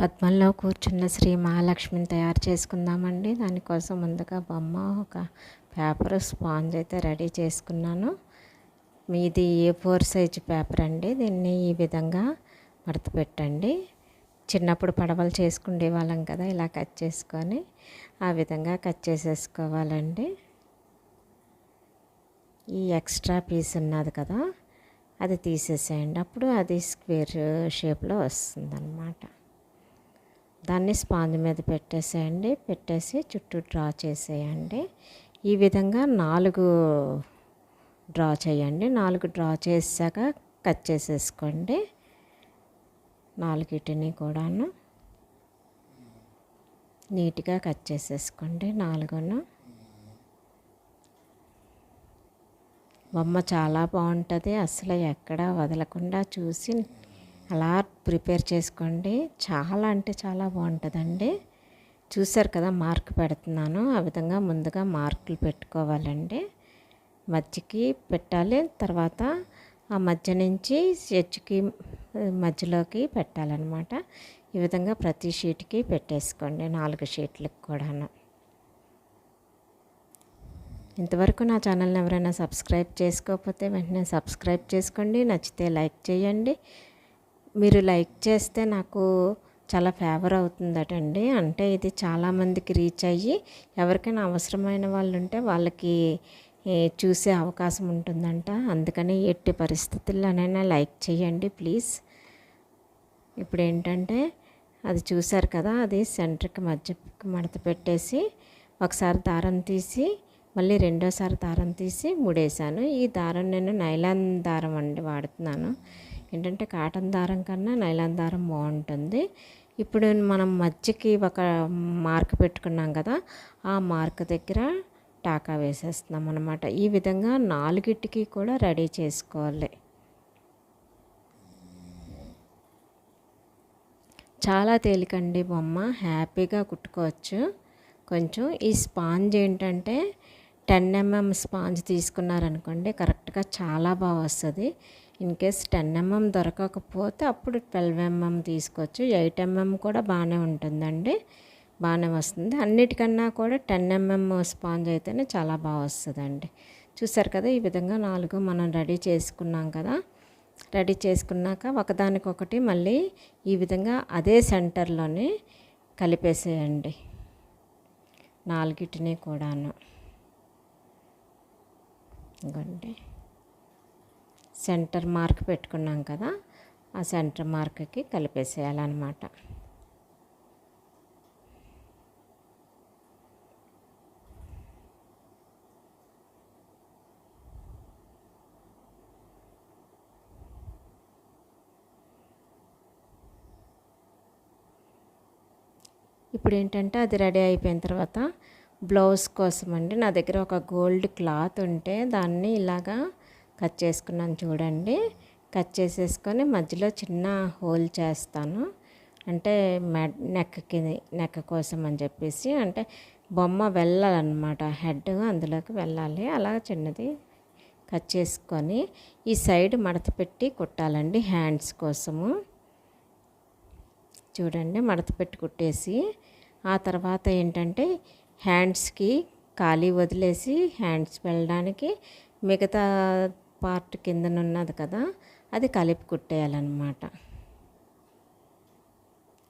పద్మంలో కూర్చున్న శ్రీ మహాలక్ష్మిని తయారు చేసుకుందామండి. దానికోసం ముందుగా బొమ్మ ఒక పేపర్ స్పాంజ్ అయితే రెడీ చేసుకున్నాను. మీది ఏ ఫోర్ సైజ్ పేపర్ అండి? దీన్ని ఈ విధంగా మడత పెట్టండి చిన్నప్పుడు పడవలు చేసుకునే వాళ్ళం కదా ఇలా కట్ చేసుకొని ఆ విధంగా కట్ చేసేసుకోవాలండి. ఈ ఎక్స్ట్రా పీస్ ఉన్నది కదా అది తీసేసేయండి. అప్పుడు అది స్క్వేర్ షేప్లో వస్తుందన్నమాట. దాన్ని స్పాంజ్ మీద పెట్టేసేయండి. పెట్టేసి చుట్టూ డ్రా చేసేయండి. ఈ విధంగా నాలుగు డ్రా చేయండి. నాలుగు డ్రా చేసాక కట్ చేసేసుకోండి. నాలుగిటిని కూడాను నీట్గా కట్ చేసేసుకోండి. నాలుగును. బొమ్మ చాలా బాగుంటుంది. అసలు ఎక్కడ వదలకుండా చూసి అలా ప్రిపేర్ చేసుకోండి. చాలా అంటే చాలా బాగుంటుందండి. చూసారు కదా మార్క్ పెడుతున్నాను. ఆ విధంగా ముందుగా మార్కులు పెట్టుకోవాలండి. మధ్యకి పెట్టాలి. తర్వాత ఆ మధ్య నుంచి ఎడ్జ్కి మధ్యలోకి పెట్టాలన్నమాట. ఈ విధంగా ప్రతి షీట్కి పెట్టేసుకోండి. నాలుగు షీట్లకు కూడాను. ఇంతవరకు నా ఛానల్ని ఎవరైనా సబ్స్క్రైబ్ చేసుకోకపోతే వెంటనే సబ్స్క్రైబ్ చేసుకోండి. నచ్చితే లైక్ చేయండి. మీరు లైక్ చేస్తే నాకు చాలా ఫేవర్ అవుతుందటండి. అంటే ఇది చాలామందికి రీచ్ అయ్యి ఎవరికైనా అవసరమైన వాళ్ళు ఉంటే వాళ్ళకి చూసే అవకాశం ఉంటుందంట. అందుకని ఎట్టి పరిస్థితుల్లోనైనా లైక్ చేయండి ప్లీజ్. ఇప్పుడు ఏంటంటే అది చూశారు కదా అది సెంటర్కి మధ్యకి మడత పెట్టేసి ఒకసారి దారం తీసి మళ్ళీ రెండోసారి దారం తీసి ముడేశాను. ఈ దారం నేను నైలాన్ దారం అండి వాడుతున్నాను. ఏంటంటే కాటన్ దారం కన్నా నైలాన్ దారం బాగుంటుంది. ఇప్పుడు మనం మధ్యకి ఒక మార్క్ పెట్టుకున్నాం కదా ఆ మార్క్ దగ్గర టాకా వేసేస్తున్నాం అనమాట ఈ విధంగా నాలుగిటికి కూడా రెడీ చేసుకోవాలి. చాలా తేలికండి బొమ్మ హ్యాపీగా కుట్టుకోవచ్చు. కొంచెం ఈ స్పాంజ్ ఏంటంటే టెన్ ఎంఎం స్పాంజ్ తీసుకున్నారనుకోండి కరెక్ట్గా చాలా బాగా వస్తుంది. ఇన్ కేస్ టెన్ ఎంఎం దొరకకపోతే అప్పుడు ట్వెల్వ్ ఎంఎం తీసుకోవచ్చు. ఎయిట్ ఎంఎం కూడా బాగానే ఉంటుందండి. బాగానే వస్తుంది. అన్నిటికన్నా కూడా టెన్ ఎంఎం స్పాంజ్ అయితేనే చాలా బాగా వస్తుందండి. చూసారు కదా ఈ విధంగా నాలుగు మనం రెడీ చేసుకున్నాం కదా. రెడీ చేసుకున్నాక ఒకదానికొకటి మళ్ళీ ఈ విధంగా అదే సెంటర్లోనే కలిపేసేయండి. నాలుగిటిని కూడాను. ఇవ్వండి సెంటర్ మార్క్ పెట్టుకున్నాం కదా ఆ సెంటర్ మార్క్కి కలిపేసేయాలన్నమాట. ఇప్పుడు ఏంటంటే అది రెడీ అయిపోయిన తర్వాత బ్లౌజ్ కోసం అండి నా దగ్గర ఒక గోల్డ్ క్లాత్ ఉంటే దాన్ని ఇలాగా కట్ చేసుకున్నాను చూడండి. కట్ చేసేసుకొని మధ్యలో చిన్న హోల్ చేస్తాను. అంటే మెడ్ నెక్కి నెక్క కోసం అని చెప్పేసి అంటే బొమ్మ వెళ్ళాలన్నమాట. హెడ్ అందులోకి వెళ్ళాలి. అలా చిన్నది కట్ చేసుకొని ఈ సైడ్ మడత పెట్టి కుట్టాలండి హ్యాండ్స్ కోసము. చూడండి మడత పెట్టి కుట్టేసి ఆ తర్వాత ఏంటంటే హ్యాండ్స్కి ఖాళీ వదిలేసి హ్యాండ్స్ వెళ్ళడానికి మిగతా పార్ట్ కిందన ఉన్నది కదా అది కలిపి కుట్టేయాలన్నమాట.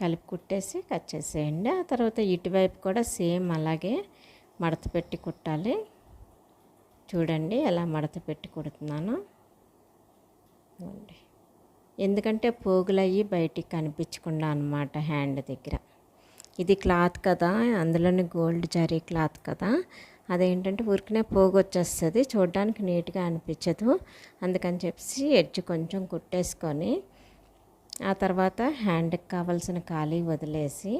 కలిపి కుట్టేసి కట్ చేసేయండి. ఆ తర్వాత ఇటువైపు కూడా సేమ్ అలాగే మడత పెట్టి కుట్టాలి. చూడండి ఎలా మడత పెట్టి కుడుతున్నాను. ఎందుకంటే పోగులయ్యి బయటికి కనిపించకుండా అనమాట హ్యాండ్ దగ్గర. ఇది క్లాత్ కదా అందులోని గోల్డ్ జరీ క్లాత్ కదా అదేంటంటే ఉరికినే పోగు వచ్చేస్తుంది చూడడానికి నీట్గా అనిపించదు అందుకని చెప్పి ఎడ్జ్ కొంచెం కుట్టేసుకొని ఆ తర్వాత హ్యాండ్కి కావాల్సిన ఖాళీ వదిలేసి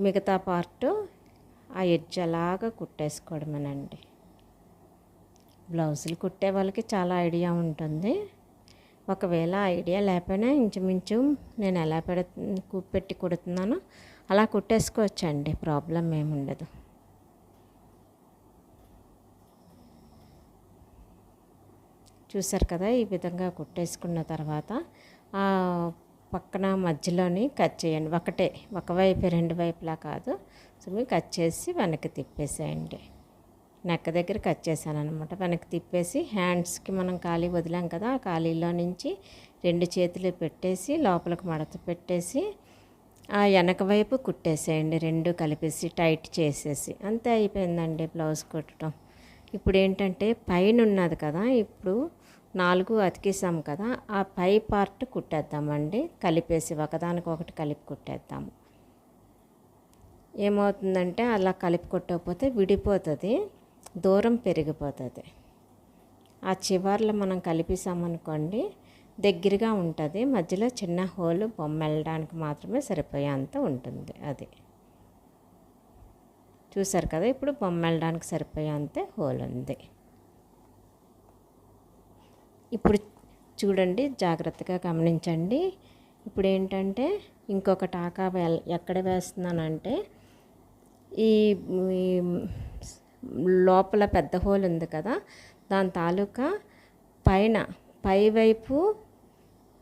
మిగతా పార్ట్ ఆ ఎడ్జ్ అలాగా కుట్టేసుకోవడమేనండి. బ్లౌజులు కుట్టే వాళ్ళకి చాలా ఐడియా ఉంటుంది. ఒకవేళ ఐడియా లేకపోయినా ఇంచుమించు నేను ఎలా పెడ పెట్టి కుడుతున్నానో అలా కుట్టేసుకోవచ్చండి. ప్రాబ్లం ఏముండదు. చూసారు కదా ఈ విధంగా కుట్టేసుకున్న తర్వాత పక్కన మధ్యలోని కట్ చేయండి. ఒకటే ఒకవైపు రెండు వైపులా కాదు. సో మీరు కట్ చేసి వెనక్కి తిప్పేసేయండి. నెక్క దగ్గర కట్ చేశాను అనమాట వెనక్కి తిప్పేసి హ్యాండ్స్కి మనం ఖాళీ వదిలాం కదా ఆ ఖాళీలో నుంచి రెండు చేతులు పెట్టేసి లోపలికి మడత పెట్టేసి ఆ వెనక వైపు కుట్టేసేయండి. రెండు కలిపేసి టైట్ చేసేసి. అంతే అయిపోయిందండి బ్లౌజ్ కుట్టడం. ఇప్పుడు ఏంటంటే పైన ఉన్నది కదా ఇప్పుడు నాలుగు అతికేసాం కదా ఆ పై పార్ట్ కుట్టేద్దామండి. కలిపేసి ఒకదానికి ఒకటి కలిపి కుట్టేద్దాము. ఏమవుతుందంటే అలా కలిపి కొట్టకపోతే విడిపోతుంది దూరం పెరిగిపోతుంది. ఆ చివర్లో మనం కలిపేసామనుకోండి దగ్గరగా ఉంటుంది మధ్యలో చిన్న హోల్ బొమ్మ వెళ్ళడానికి మాత్రమే సరిపోయేంత ఉంటుంది అది. చూసారు కదా ఇప్పుడు బొమ్మ వెళ్ళడానికి సరిపోయేంత హోల్ ఉంది ఇప్పుడు చూడండి జాగ్రత్తగా గమనించండి. ఇప్పుడు ఏంటంటే ఇంకొక టాకా ఎక్కడ వేస్తున్నానంటే ఈ లోపల పెద్ద హోల్ ఉంది కదా దాని తాలూకా పైన పైవైపు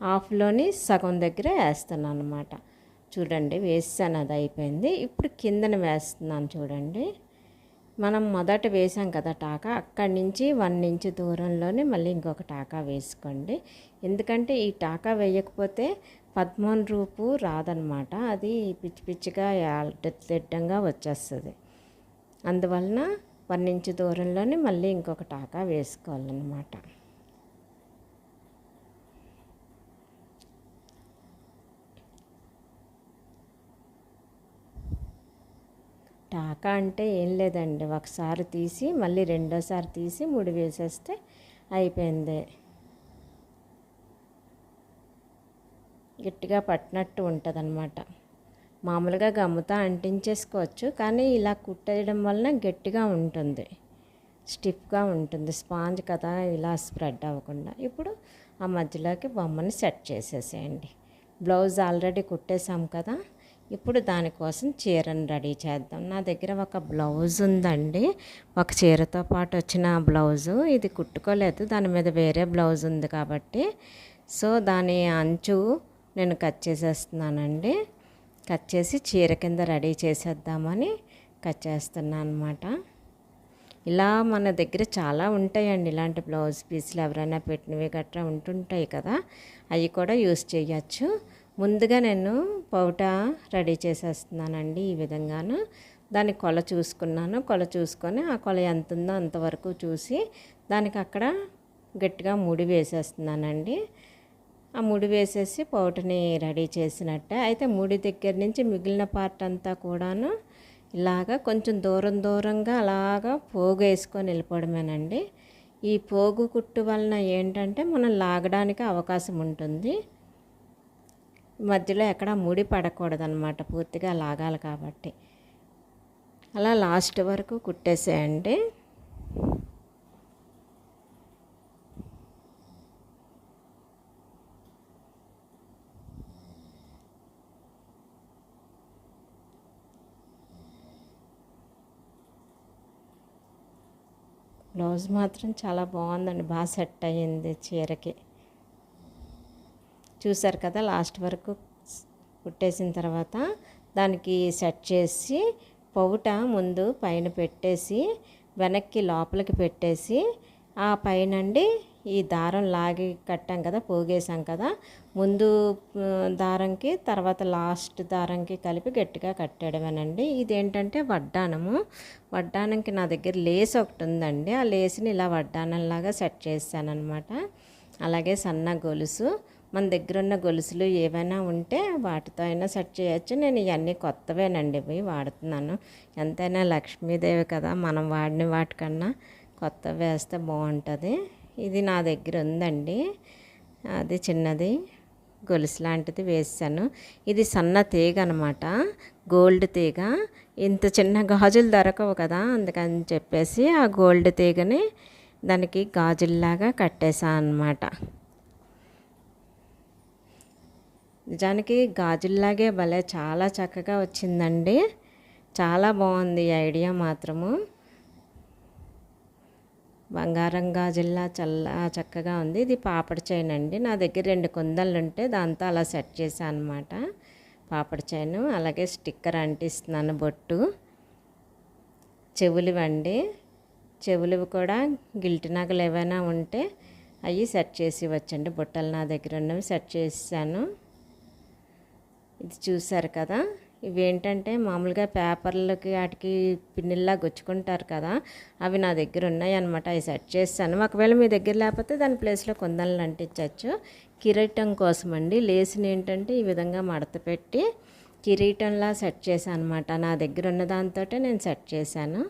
హాఫ్లోని సగం దగ్గర వేస్తున్నాను అనమాట చూడండి వేసాను అది అయిపోయింది. ఇప్పుడు కిందన వేస్తున్నాను చూడండి. మనం మొదట వేసాం కదా టాకా అక్కడి నుంచి వన్ ఇంచ్ దూరంలోనే మళ్ళీ ఇంకొక టాకా వేసుకోండి. ఎందుకంటే ఈ టాకా వేయకపోతే పద్మోన్ రూపు రాదనమాట అది పిచ్చి పిచ్చిగా తిడ్డంగా వచ్చేస్తుంది. అందువలన వన్ ఇంచ్ దూరంలోనే మళ్ళీ ఇంకొక టాకా వేసుకోవాలన్నమాట. టాకా అంటే ఏం లేదండి. ఒకసారి తీసి మళ్ళీ రెండోసారి తీసి ముడి వేసేస్తే అయిపోయింది. గట్టిగా పట్టినట్టు ఉంటుంది అనమాట మామూలుగా గమ్ముతో అంటించేసుకోవచ్చు కానీ ఇలా కుట్టేయడం వలన గట్టిగా ఉంటుంది. స్టిఫ్గా ఉంటుంది. స్పాంజ్ కదా ఇలా స్ప్రెడ్ అవ్వకుండా. ఇప్పుడు ఆ మధ్యలోకి బొమ్మని సెట్ చేసేసేయండి. బ్లౌజ్ ఆల్రెడీ కుట్టేశాం కదా ఇప్పుడు దానికోసం చీరను రెడీ చేద్దాం. నా దగ్గర ఒక బ్లౌజ్ ఉందండి. ఒక చీరతో పాటు వచ్చిన బ్లౌజు. ఇది కుట్టుకోలేదు. దాని మీద వేరే బ్లౌజ్ ఉంది కాబట్టి. సో దాని అంచు నేను కట్ చేసేస్తున్నానండి. కట్ చేసి చీర కింద రెడీ చేసేద్దామని కట్ చేస్తున్నాను అనమాట ఇలా మన దగ్గర చాలా ఉంటాయండి ఇలాంటి బ్లౌజ్ పీసులు. ఎవరైనా పెట్టినవి గట్రా ఉంటుంటాయి కదా. అవి కూడా యూస్ చేయొచ్చు. ముందుగా నేను పౌట రెడీ చేసేస్తున్నానండి ఈ విధంగాను. దాని కొల చూసుకున్నాను. కొల చూసుకొని ఆ కొల ఎంత ఉందో అంతవరకు చూసి దానికి అక్కడ గట్టిగా ముడి వేసేస్తున్నానండి. ఆ ముడి వేసేసి పౌటని రెడీ చేసినట్టే. అయితే ముడి దగ్గర నుంచి మిగిలిన పార్ట్ అంతా కూడాను ఇలాగా కొంచెం దూరం దూరంగా అలాగా పోగు వేసుకొని వెళ్ళిపోవడమేనండి. ఈ పోగు కుట్టు వలన ఏంటంటే మనం లాగడానికి అవకాశం ఉంటుంది. మధ్యలో ఎక్కడ ముడి పడకూడదు అనమాట పూర్తిగా లాగాలి కాబట్టి. అలా లాస్ట్ వరకు కుట్టేసేయండి. బ్లౌజ్ మాత్రం చాలా బాగుందండి బాగా సెట్ అయ్యింది చీరకి. చూసారు కదా లాస్ట్ వరకు కుట్టేసిన తర్వాత దానికి సెట్ చేసి పౌట ముందు పైన పెట్టేసి వెనక్కి లోపలికి పెట్టేసి ఆ పైనండి ఈ దారం లాగి కట్టాం కదా పోగేసాం కదా ముందు దారంకి తర్వాత లాస్ట్ దారంకి కలిపి గట్టిగా కట్టడమేనండి. ఇదేంటంటే వడ్డానము. వడ్డానంకి నా దగ్గర లేస్ ఒకటి ఉందండి. ఆ లేస్ని ఇలా వడ్డానంలాగా సెట్ చేశాను అనమాట అలాగే సన్న గొలుసు. మన దగ్గర ఉన్న గొలుసులు ఏవైనా ఉంటే వాటితో అయినా సెట్ చేయొచ్చు. నేను ఇవన్నీ కొత్తవేనండి ఇవి వాడుతున్నాను. ఎంతైనా లక్ష్మీదేవి కదా మనం వాడిన వాటికన్నా కొత్త వేస్తే బాగుంటుంది. ఇది నా దగ్గర ఉందండి. అది చిన్నది గొలుసు లాంటిది వేసాను. ఇది సన్న తీగ అనమాట గోల్డ్ తీగ. ఇంత చిన్న గాజులు దొరకవు కదా అందుకని చెప్పేసి ఆ గోల్డ్ తీగని దానికి గాజుల్లాగా కట్టేశాను అనమాట నిజానికి గాజుల్లాగే భలే చాలా చక్కగా వచ్చిందండి. చాలా బాగుంది ఈ ఐడియా మాత్రము. బంగారం గాజుల్లా చల్ల చక్కగా ఉంది. ఇది పాపడి చైన్ అండి. నా దగ్గర రెండు కుందలు ఉంటే దాంతో అలా సెట్ చేశాను అనమాట పాపడి చైన్ అలాగే స్టిక్కర్ అంటిస్తున్నాను బొట్టు. చెవులివండి. చెవులు కూడా గిల్టి నగలు ఏవైనా ఉంటే అవి సెట్ చేసి వచ్చండి బుట్టలు నా దగ్గర ఉన్నవి సెట్ చేసాను ఇది చూసారు కదా? ఇవేంటంటే మామూలుగా పేపర్లకి వాటికి పిన్నిల్లా గుచ్చుకుంటారు కదా? అవి నా దగ్గర ఉన్నాయి అనమాట అవి సెట్ చేస్తాను. ఒకవేళ మీ దగ్గర లేకపోతే దాని ప్లేస్లో కొందలను అంటించవచ్చు కిరీటం కోసం అండి లేసిన ఏంటంటే ఈ విధంగా మడత పెట్టి కిరీటంలా సెట్ చేశాను అనమాట నా దగ్గర ఉన్న దాంతో నేను సెట్ చేశాను.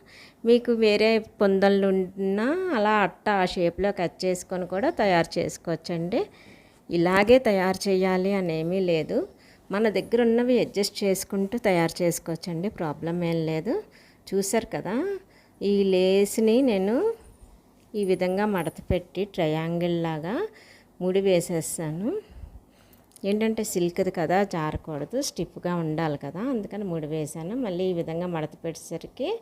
మీకు వేరే పొందలు ఉన్నా అలా అట్ట ఆ షేప్లో కట్ చేసుకొని కూడా తయారు చేసుకోవచ్చండి. ఇలాగే తయారు చేయాలి అనేమీ లేదు. మన దగ్గర ఉన్నవి అడ్జస్ట్ చేసుకుంటూ తయారు చేసుకోవచ్చండి. ప్రాబ్లం ఏం లేదు. చూసారు కదా ఈ లేస్ని నేను ఈ విధంగా మడత పెట్టి ట్రయాంగిల్ లాగా ముడి వేసేస్తాను. ఏంటంటే సిల్క్ది కదా జారకూడదు స్టిఫ్గా ఉండాలి కదా అందుకని ముడి వేసాను. మళ్ళీ ఈ విధంగా మడత పెట్టేసరికి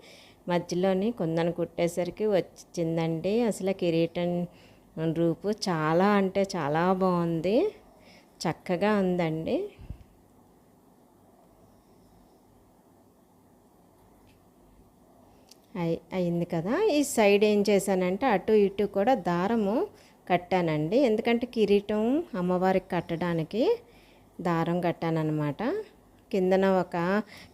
మధ్యలోని కొందను కుట్టేసరికి వచ్చిందండి. అసలు కిరీటం రూపు చాలా అంటే చాలా బాగుంది. చక్కగా ఉందండి. అయింది కదా. ఈ సైడ్ ఏం చేశానంటే అటు ఇటు కూడా దారము కట్టానండి. ఎందుకంటే కిరీటం అమ్మవారికి కట్టడానికి దారం కట్టానమాట కిందన ఒక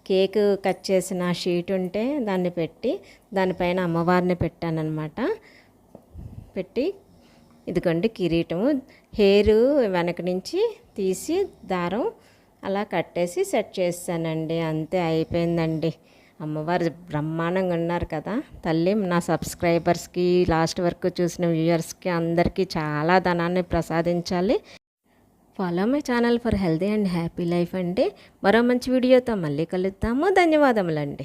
కేక్ కట్ చేసిన షీట్ ఉంటే దాన్ని పెట్టి దానిపైన అమ్మవారిని పెట్టానమాట పెట్టి ఇదిగోండి కిరీటము. హెయిర్ వెనక నుంచి తీసి దారం అలా కట్టేసి సెట్ చేస్తానండి. అంతే అయిపోయిందండి. అమ్మవారు బ్రహ్మాండంగా ఉన్నారు కదా. తల్లి నా సబ్స్క్రైబర్స్కి లాస్ట్ వరకు చూసిన వ్యూయర్స్కి అందరికీ చాలా ధనాన్ని ప్రసాదించాలి. Follow my channel for healthy and happy life అండి మరో మంచి వీడియోతో మళ్ళీ కలుద్దాము. ధన్యవాదములండి.